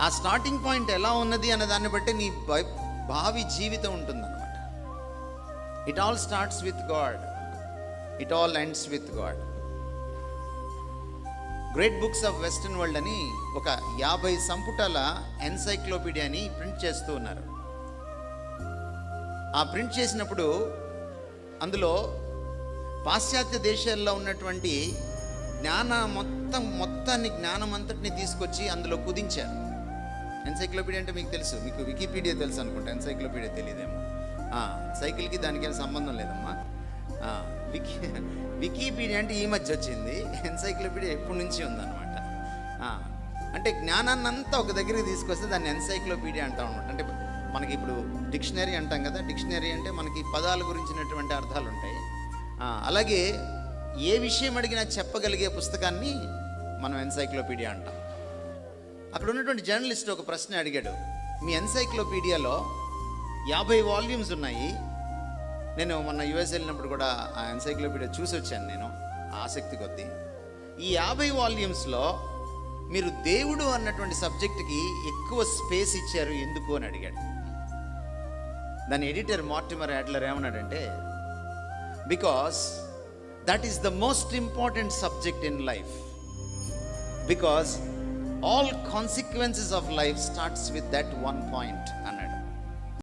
ఆ starting point ఎలా ఉన్నది అన్న దాన్ని బట్టి నీ భావి జీవితం ఉంటుందన్నమాట. It all starts with God it all ends with God great books of western world అని ఒక యాభై సంపుటాల ఎన్సైక్లోపీడియాని ప్రింట్ చేస్తూ ఉన్నారు. ఆ ప్రింట్ చేసినప్పుడు అందులో పాశ్చాత్య దేశాల్లో ఉన్నటువంటి జ్ఞాన మొత్తం మొత్తాన్ని జ్ఞానం అంతటిని తీసుకొచ్చి అందులో కుదించారు. ఎన్సైక్లోపీడియా అంటే మీకు తెలుసు. మీకు వికీపీడియా తెలుసు అనుకుంటా. ఎన్సైక్లోపీడియా తెలియదేమో సైకిల్కి దానికి ఏం సంబంధం లేదమ్మా. వికీ వికీపీడియా అంటే ఈ మధ్య వచ్చింది. ఎన్సైక్లోపీడియా ఎప్పటి నుంచి ఉందన్నమాట. అంటే జ్ఞానాన్ని అంతా ఒక దగ్గరికి తీసుకొస్తే దాన్ని ఎన్సైక్లోపీడియా అంటాం అనమాట అంటే మనకి ఇప్పుడు డిక్షనరీ అంటాం కదా. డిక్షనరీ అంటే మనకి పదాల గురించినటువంటి అర్థాలు ఉంటాయి. అలాగే ఏ విషయం అడిగినా చెప్పగలిగే పుస్తకాన్ని మనం ఎన్సైక్లోపీడియా అంటాం. అక్కడ ఉన్నటువంటి జర్నలిస్ట్ ఒక ప్రశ్న అడిగాడు. మీ ఎన్సైక్లోపీడియాలో యాభై వాల్యూమ్స్ ఉన్నాయి. నేను మొన్న యుఎస్ వెళ్ళినప్పుడు కూడా ఆ ఎన్సైక్లోపీడియా చూసి వచ్చాను నేను ఆసక్తి కొద్దీ. ఈ యాభై వాల్యూమ్స్లో మీరు దేవుడు అన్నటువంటి సబ్జెక్టుకి ఎక్కువ స్పేస్ ఇచ్చారు ఎందుకు అని అడిగాడు. దాని ఎడిటర్ మార్టిమర్ యాడ్లర్ ఏమన్నాడంటే because that is the most important subject in life. Because all consequences of life starts with that one point and